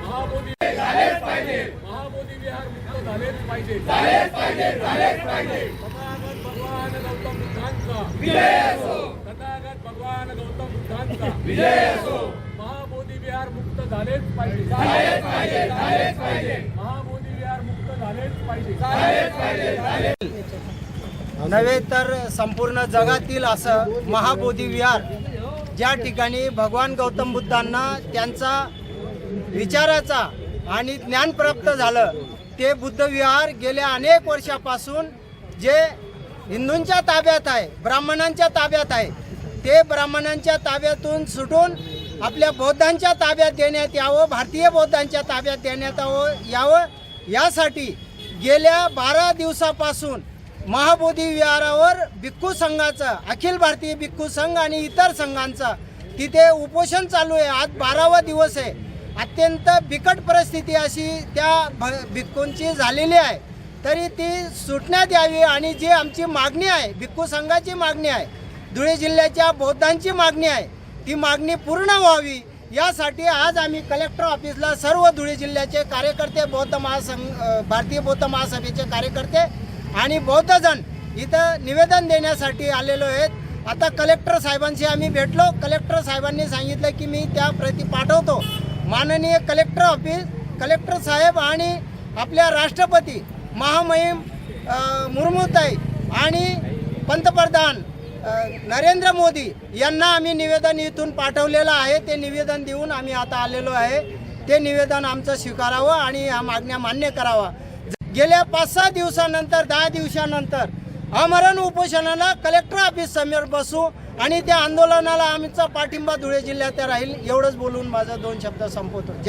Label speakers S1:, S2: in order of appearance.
S1: महामोदी झालेच पाहिजे विहार मुक्त झालेच पाहिजे पाहिजे झालेच पाहिजे भगवान गौतम भगवान गौतम मुक्त झालेच पाहिजे विहार मुक्त झालेच पाहिजे
S2: नव्हे तर संपूर्ण जगातील असं महाबोधी विहार ज्या ठिकाणी भगवान गौतम बुद्धांना त्यांचा विचाराचा आणि ज्ञान प्राप्त झालं ते बुद्धविहार गेल्या अनेक वर्षापासून जे हिंदूंच्या ताब्यात आहे ब्राह्मणांच्या ताब्यात आहे ते ब्राह्मणांच्या ताब्यातून सुटून आपल्या बौद्धांच्या ताब्यात देण्यात यावं भारतीय बौद्धांच्या ताब्यात देण्यात यावं यावं यासाठी गेल्या बारा दिवसापासून महाबोधी विहारावर भिक्खू संघाचं अखिल भारतीय भिक्खू संघ आणि इतर संघांचा तिथे उपोषण चालू आहे. आज बारावा दिवस आहे. अत्यंत बिकट परिस्थिती अशी त्या भ- भिक्खूंची झालेली आहे. तरी ती सुटण्यात यावी आणि जी आमची मागणी आहे भिक्खू संघाची मागणी आहे धुळे जिल्ह्याच्या बौद्धांची मागणी आहे ती मागणी पूर्ण व्हावी यासाठी आज आम्ही कलेक्टर ऑफिसला सर्व धुळे जिल्ह्याचे कार्यकर्ते बौद्ध महासंघ भारतीय बौद्ध महासभेचे कार्यकर्ते आणि बौद्धजन इथं निवेदन देण्यासाठी आलेलो आहेत. आता कलेक्टर साहेबांशी आम्ही भेटलो. कलेक्टर साहेबांनी सांगितलं की मी त्या प्रती पाठवतो. माननीय कलेक्टर ऑफिस कलेक्टर साहेब आणि आपल्या राष्ट्रपती महामहिम मुर्मूताई आणि पंतप्रधान नरेंद्र मोदी यांना आम्ही निवेदन इथून पाठवलेलं आहे. ते निवेदन देऊन आम्ही आता आलेलो आहे. ते निवेदन आमचं स्वीकारावं आणि या मागण्या मान्य करावा गेल्या पाच सहा दिवसानंतर दहा दिवसानंतर आमरण उपोषणाला कलेक्टर ऑफिस समोर बसू आणि त्या आंदोलनाला आमचा पाठिंबा धुळे जिल्ह्यात राहील एवढंच बोलून माझा दोन शब्द संपवतो.